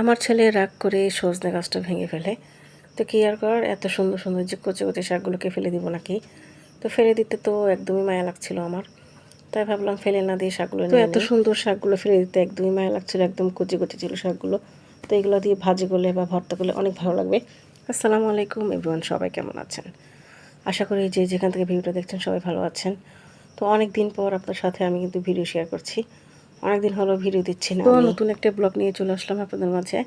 আমার ছেলে রাগ করে সজনে গাছটা ভেঙে ফেলে। তো কি আর কর এত সুন্দর সুন্দর যে কচে কচে শাকগুলোকে ফেলে দিব নাকি? তো ফেলে দিতে তো একদমই মায়া লাগছিল আমার। তাই ভাবলাম ফেলে না দিয়ে শাকগুলো তো এত সুন্দর শাকগুলো ফেলে দিতে একদমই মায়া লাগছিল একদম কচি কচি ছিল শাকগুলো। তো এগুলো দিয়ে ভাজি করলে বা ভর্তা করলে অনেক ভালো লাগবে। আসসালামু আলাইকুম এভরিওয়ান সবাই কেমন আছেন? আশা করি যে যেখান থেকে ভিডিওটা দেখছেন সবাই ভালো আছেন। তো অনেক দিন পর আপনার সাথে আমি কিন্তু ভিডিও শেয়ার করছি। অনেকদিন হলো ভিডিও দিচ্ছি না তো নতুন একটা ব্লগ নিয়ে চলে আসলাম আপনাদের মাঝে।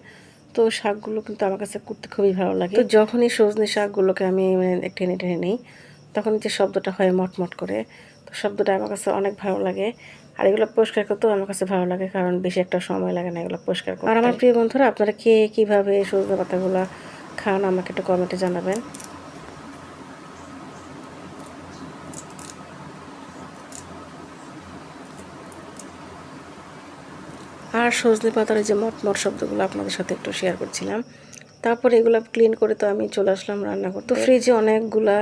তো শাকগুলো কিন্তু আমার কাছে করতে খুবই ভালো লাগে। তো যখনই সজনে শাকগুলোকে আমি মানে টেনে টেনে নিই তখন যে শব্দটা হয় মটমট করে তো শব্দটা আমার কাছে অনেক ভালো লাগে। আর এগুলো পরিষ্কার করতেও আমার কাছে ভালো লাগে কারণ বেশি একটা সময় লাগে না এগুলো পরিষ্কার করতে। আর আমার প্রিয় বন্ধুরা আপনারা কে কীভাবে সজনে পাতাগুলো খান আমাকে একটু কমেন্টে জানাবেন। আর সজনে পাতার যে মটমট শব্দগুলো আপনাদের সাথে একটু শেয়ার করছিলাম। তারপরে এগুলো ক্লিন করে তো আমি চলে আসলাম রান্না করতে। তো ফ্রিজে অনেকগুলা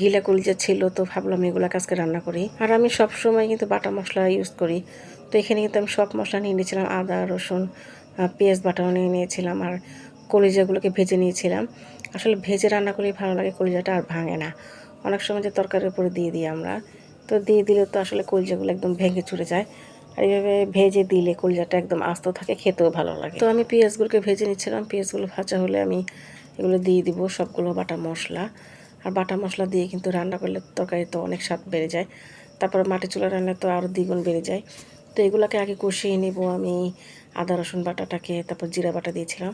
গিলা কলিজা ছিল, তো ভাবলাম এগুলো আজকে রান্না করি। আর আমি সব সময় কিন্তু বাটা মশলা ইউজ করি। তো এখানে কিন্তু আমি সব মশলা নিয়ে নিয়েছিলাম, আদা, রসুন পেঁয়াজ বাটাও নিয়ে নিয়েছিলাম আর কলিজাগুলোকে ভেজে নিয়েছিলাম। আসলে ভেজে রান্না করলেই ভালো লাগে, কলিজাটা আর ভাঙে না। অনেক সময় যে তরকারির উপরে দিয়ে দিই আমরা। তো দিয়ে দিলে তো আসলে কলিজাগুলো একদম ভেঙে চুরে যায়। আর এইভাবে ভেজে দিলে কলিজাটা একদম আস্ত থাকে, খেতেও ভালো লাগে। তো আমি পেঁয়াজগুলোকে ভেজে নিচ্ছিলাম। পেঁয়াজগুলো ভাজা হলে আমি এগুলো দিয়ে দিব, সবগুলো বাটা মশলা। আর বাটা মশলা দিয়ে কিন্তু রান্না করলে তরকারি তো অনেক স্বাদ বেড়ে যায়। তারপর মাটি চুলা রান্না তো আরও দ্বিগুণ বেড়ে যায়। তো এগুলোকে আগে কষিয়ে নেব আমি। আদা, রসুন বাটাটাকে, তারপর জিরা বাটা দিয়েছিলাম।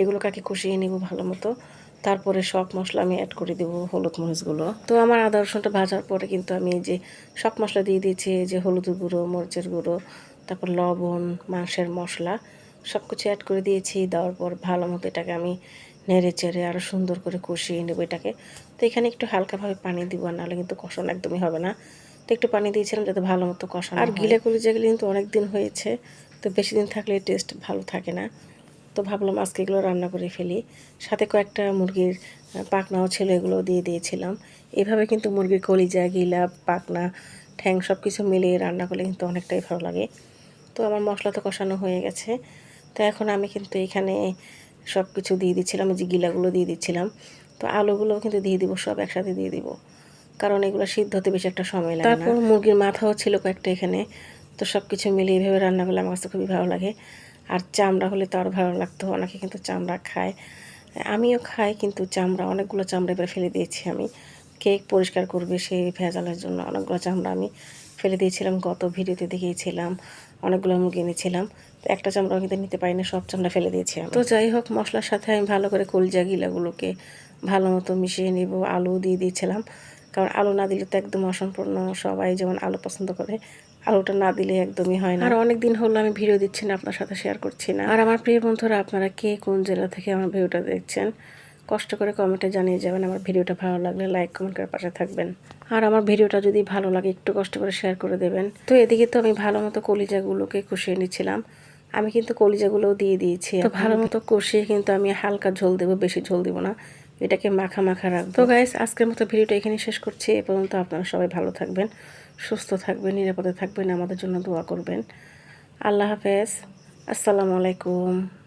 এগুলোকে আগে কষিয়ে নেব ভালো মতো। তারপরে সব মশলা আমি অ্যাড করে দেবো হলুদ মরিচগুলো। তো আমার আদা রসুনটা ভাজার পরে কিন্তু আমি এই যে সব মশলা দিয়ে দিয়েছি যে হলুদের গুঁড়ো মরিচের গুঁড়ো তারপর লবণ মাংসের মশলা সব কিছু অ্যাড করে দিয়েছি দেওয়ার পর ভালো মতো এটাকে আমি নেড়ে চেড়ে আরও সুন্দর করে কষিয়ে নেব এটাকে। তো এখানে একটু হালকাভাবে পানি দিব নাহলে কিন্তু কষানো একদমই হবে না। তো একটু পানি দিয়েছিলাম যাতে ভালো মতো কষানো আর গিলে কলি যেগুলি কিন্তু অনেক দিন হয়েছে তো বেশি দিন থাকলে টেস্ট ভালো থাকে না। তো ভাবলাম আজকে এগুলো রান্না করে ফেলি। সাথে কয়েকটা মুরগির পাকনাও ছিল এগুলো দিয়ে দিয়েছিলাম। এভাবে কিন্তু মুরগির কলিজা গিলা পাকনা ঠ্যাং সব কিছু মিলিয়ে রান্না করলে কিন্তু অনেকটাই ভালো লাগে। তো আমার মশলা তো কষানো হয়ে গেছে। তো এখন আমি কিন্তু এখানে সব কিছু দিয়ে দিচ্ছিলাম যে গিলাগুলো দিয়ে দিচ্ছিলাম। তো আলুগুলোও কিন্তু দিয়ে দিব, সব একসাথে দিয়ে দিব। কারণ এগুলো সিদ্ধ হতে বেশি একটা সময় লাগে তারপর মুরগির মাথাও ছিল কয়েকটা এখানে। তো সব কিছু মিলিয়ে এভাবে রান্না করলে আমার কাছে খুবই ভালো লাগে। আর চামড়া হলে তো আরও ভালো লাগতো, অনেকে কিন্তু চামড়া খায়। আমিও খাই, কিন্তু চামড়া, অনেকগুলো চামড়া এবার ফেলে দিয়েছি আমি। কেক পরিষ্কার করবে সেই ভেজালের জন্য অনেকগুলো চামড়া আমি ফেলে দিয়েছিলাম, গত ভিডিওতে দেখিয়েছিলাম, অনেকগুলো মুরগি এনেছিলাম তো একটা চামড়াও কিন্তু নিতে পারি না সব চামড়া ফেলে দিয়েছি তো যাই হোক, মশলার সাথে আমি ভালো করে কলজা গিলাগুলোকে ভালো মতো মিশিয়ে নিব আলু দিয়ে দিয়েছিলাম। কারণ আলু না দিলে তো একদম অসম্পূর্ণ, সবাই যেমন আলু পছন্দ করে আলুটা না দিলে একদমই হয় না। আর অনেক দিন হলো আমি ভিডিও দিচ্ছি না আপনার সাথে শেয়ার করছি না। আর আমার প্রিয় বন্ধুরা আপনারা কে কোন জেলা থেকে আমার ভিডিওটা দেখছেন কষ্ট করে কমেন্টে জানিয়ে যাবেন। আমার ভিডিওটা ভালো লাগলে লাইক কমেন্ট করে পাশে থাকবেন। আর আমার ভিডিওটা যদি ভালো লাগে একটু কষ্ট করে শেয়ার করে দেবেন। তো এদিকে তো আমি ভালো মতো কলিজাগুলোকে কষিয়ে নিচ্ছিলাম। আমি কিন্তু কলিজাগুলোও দিয়ে দিয়েছি। তো ভালো মতো কষিয়ে কিন্তু আমি হালকা ঝোল দেবো বেশি ঝোল দেবো না। এটাকে মাখা মাখা রাখব। তো গাইস আজকের মতো ভিডিওটা এখানে শেষ করছি। এ পর্যন্ত আপনারা সবাই ভালো থাকবেন। সুস্থ থাকবেন নিরাপদে থাকবেন আমাদের জন্য দোয়া করবেন। আল্লাহ হাফেজ। আসসালামু আলাইকুম।